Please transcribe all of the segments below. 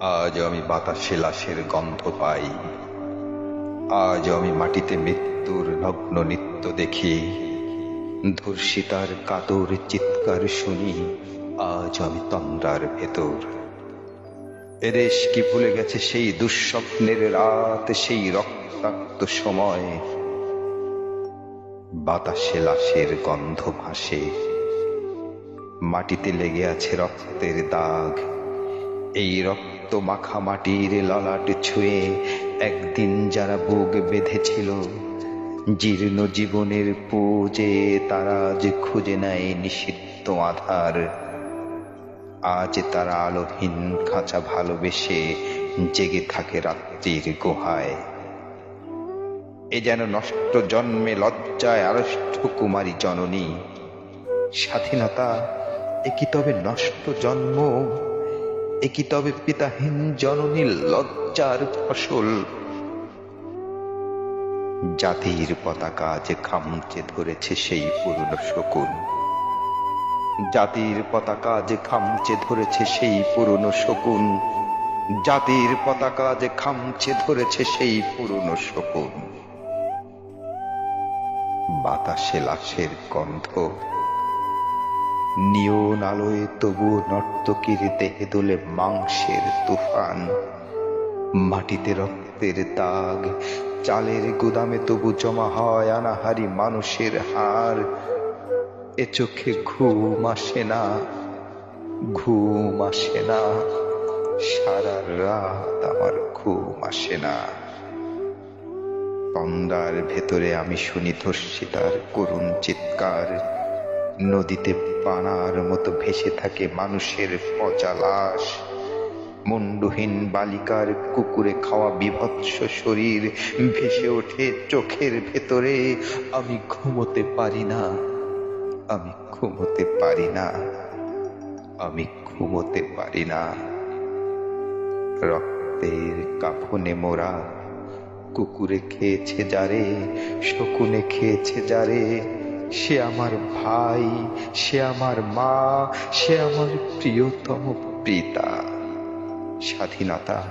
আজ আমি বাতাসে লাশের গন্ধ পাই। আজ আমি মাটিতে মৃত্যুর নগ্ন নৃত্য দেখি। ধর্ষিতার কাতর চিৎকার শুনি। আজ আমি তন্দ্রার ভেতর। এদেশ কি ভুলে গেছে সেই দুঃস্বপ্নের রাত, সেই রক্তাক্ত সময়? বাতাসে লাশের গন্ধ ভাসে। মাটিতে লেগে আছে রক্তের দাগ। এই রক্ত মাখা মাটির ললাট ছুঁয়ে একদিন যারা বুক বেঁধেছিল, জীর্ণ জীবনের পুজে তারা যে খুঁজে নেয় নিষিদ্ধ আধার। আজ তারা আলোহীন খাঁচা ভালোবেসে জেগে থাকে রাত্রির গুহায়। এ যেন নষ্ট জন্মে লজ্জায় আড়ষ্ট কুমারী জননী। স্বাধীনতা, এ কি তবে নষ্ট জন্ম? এ কি তবে পিতাহীন জননীর লজ্জার ফসল? জাতির পতাকা যে খামচে ধরেছে সেই পুরনো শকুন। জাতির পতাকা যে খামচে ধরেছে সেই পুরনো শকুন। জাতির পতাকা যে খামচে ধরেছে সেই পুরনো শকুন। বাতাসে লাশের গন্ধ নিয়ন আলোয় তবু নর্তকীর দেহে দোলে মাংসের তুফান। মাটিতে রক্তের দাগ, চালের গুদামে তবু জমা হয় আনাহারি মানুষের হার। এ চোখে ঘুম আসে না, ঘুম আসে না, সারা রাত আমার ঘুম আসে না। তন্দার ভেতরে আমি শুনি ধর্ষিতার করুণ চিৎকার। নদীতে পানার মতো ভেসে থাকে মানুষের পচা লাশ মুন্ডহীন বালিকার কুকুরে খাওয়া বিভৎস শরীর ভেসে ওঠে চোখের ভেতরে। আমি ঘুমোতে পারি না। আমি ঘুমোতে পারি না। আমি ঘুমোতে পারি না। রক্তের কাফনে মোরা কুকুরে খেয়েছে যারে, শকুনে খেয়েছে যারে। সে আমার ভাই, সে আমার মা, সে আমার প্রিয়তম পিতা। স্বাধীনতা,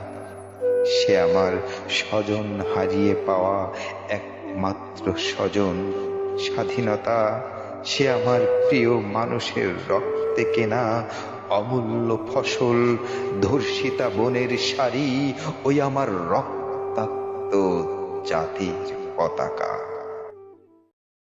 সে আমার স্বজন হারিয়ে পাওয়া একমাত্র স্বজন। স্বাধীনতা, সে আমার প্রিয় মানুষের রক্তে কেনা অমূল্য ফসল, ধর্ষিতা বনের শাড়ি ওই আমার রক্তাক্ত জাতির পতাকা।